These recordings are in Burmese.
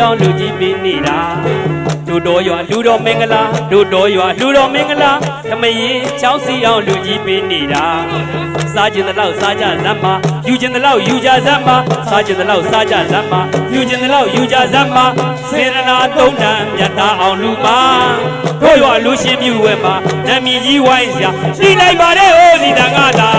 အောင်လူကြီးပေးနေတာတို့တော်ရွာလူတော်မင်္ဂလာတို့တော်ရွာလူတော်မင်္ဂလာသမယေချောင်းစီအောင်လူကြီးပေးနေတာစားကျင်တဲ့လောက်စားကြဇမ်းမယူကျင်တဲ့လောက်ယူကြဇမ်းမစားကျင်တဲ့လောက်စားကြဇမ်းမယူကျင်တဲ့လောက်ယူကြဇမ်းမစေရနာသုံးတန်မြတ်တာအောင်လူပါတို့ရွာလူရှင်မြူဝဲမှာနမည်ကြီးဝိုင်းစရာရှိလိုက်ပါတဲ့ဟိုဒီတန်ကတာ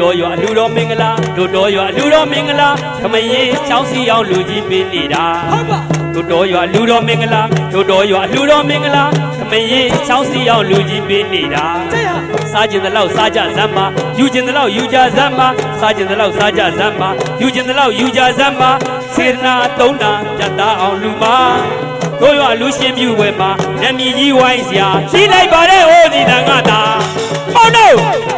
တို့တော်ရွာလူတော်မင်္ဂလာတို့တော်ရွာလူတော်မင်္ဂလာခမရေးချောင်းစီအောင်လူကြီးပေးနေတာဟုတ်ပါတို့တော်ရွာလူတော်မင်္ဂလာတို့တော်ရွာလူတော်မင်္ဂလာခမရေးချောင်းစီအောင်လူကြီးပေးနေတာစားကျင်တဲ့လောက်စားကြဇမ်းမယူကျင်တဲ့လောက်ယူကြဇမ်းမစားကျင်တဲ့လောက်စားကြဇမ်းမယူကျင်တဲ့လောက်ယူကြဇမ်းမစေရနာသုံးတာပြတ်သားအောင်လူပါတို့ရွာလူရှင်ပြူဝဲမှာနမည်ကြီးဝိုင်းစရာရှိလိုက်ပါတဲ့ဟိုဒီတန်ကတာမောင်တို့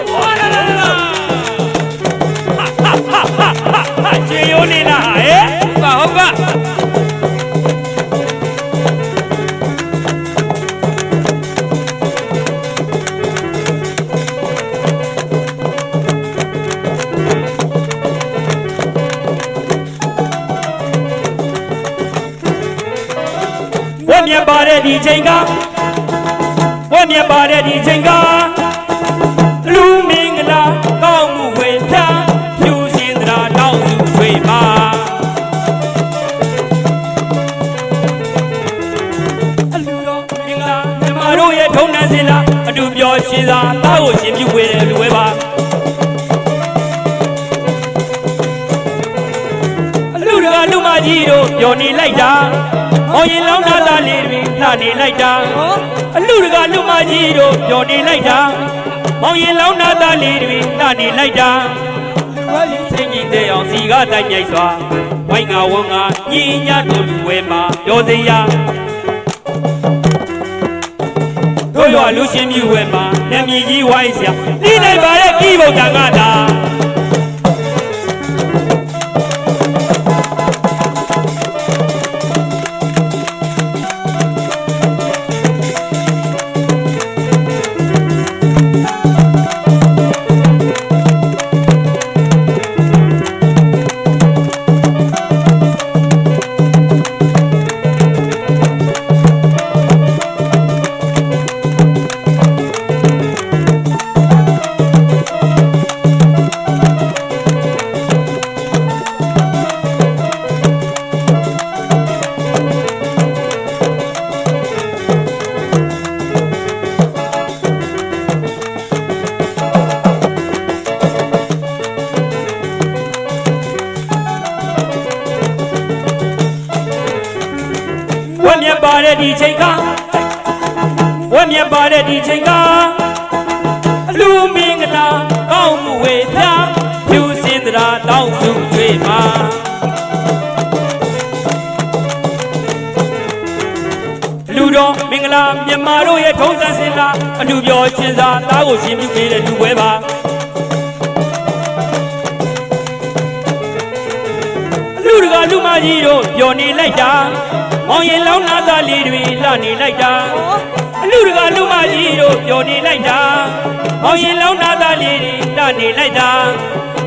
ဝက်မြတ်ပါတဲ့ဒီချိန်ကဝက်မြတ်ပါတဲ့ဒီချိန်ကလူမင်္ဂလာကောင်းမှုဝေဖြာဖြူစင်သရာတောင်းစုဆွေပါအလူတော်မင်္ဂလာမြမတို့ရဲ့ထုံးတန်းစင်လာအတူပြောရှင်သာတားကိုရှင်ပြုဝေတဲ့လူဝဲပါ ကလူမကြီးတို့ပြောနေလိုက်တာဟောရင်လောင်းသားသားလေးတွေလှနေလိုက်တာအလူတကလူမကြီးတို့ပြောနေလိုက်တာမောင်ရင်လောင်းနာသားလေးတွေနှနေလိုက်တာလူဝဲရင်ချင်းကြီးတဲ့အောင်စီကတိုင်မြိုက်စွာဝိုင်းငါဝန်းငါညီညတို့လူဝဲမှာပြောစရာတို့ရွာလူရှင်မြူဝဲမှာနမည်ကြီးဝိုင်းစရာဒီနိုင်ပါရဲ့ပြည်ဗုဒ္ဓကတာ ဝက်မြက်ပါတဲ့ဒီချိန်ကဝက်မြက်ပါတဲ့ဒီချိန်ကအလူမင်္ဂလာကောင်းမှုဝေဖြာဖြူစင်သရာတောင်းစုကျွေးပါလူတော်မင်္ဂလာမြန်မာတို့ရဲ့ထုံးစံစင်လာအတူပြောချင်းစာသားကိုရှင်ပြုပေးတဲ့လူပွဲပါ လူတကာလူမကြီးတို့ပျော်နေလိုက်တာမောင်ရင်လောင်းနာသားလေးတွေလှနေလိုက်တာအလူတကာလူမကြီးတို့ပျော်နေလိုက်တာမောင်ရင်လောင်းနာသားလေးတွေလှနေလိုက်တာ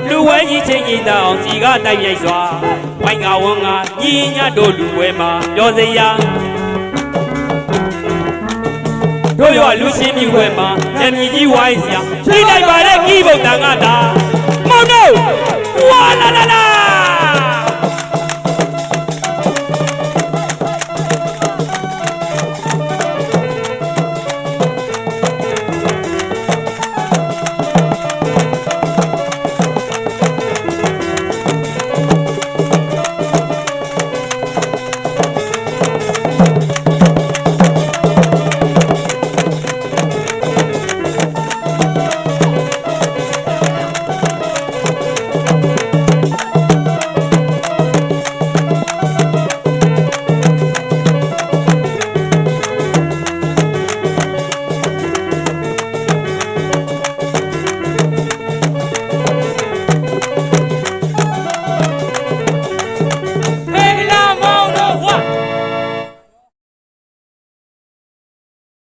လူဝဲကြီးချင်းကြီးတောင်စီကတိုက်ရိုက်စွာဝိုင်းငါဝန်းငါညီညတို့လူဝဲမှာပြောစရာတို့ရွာလူရှင်မြူဝဲမှာညမြကြီးဝိုင်းစရာရှိလိုက်ပါတဲ့ကိဗုဒ္ဓံကတာမောင်တို့ဝါလာလာလာ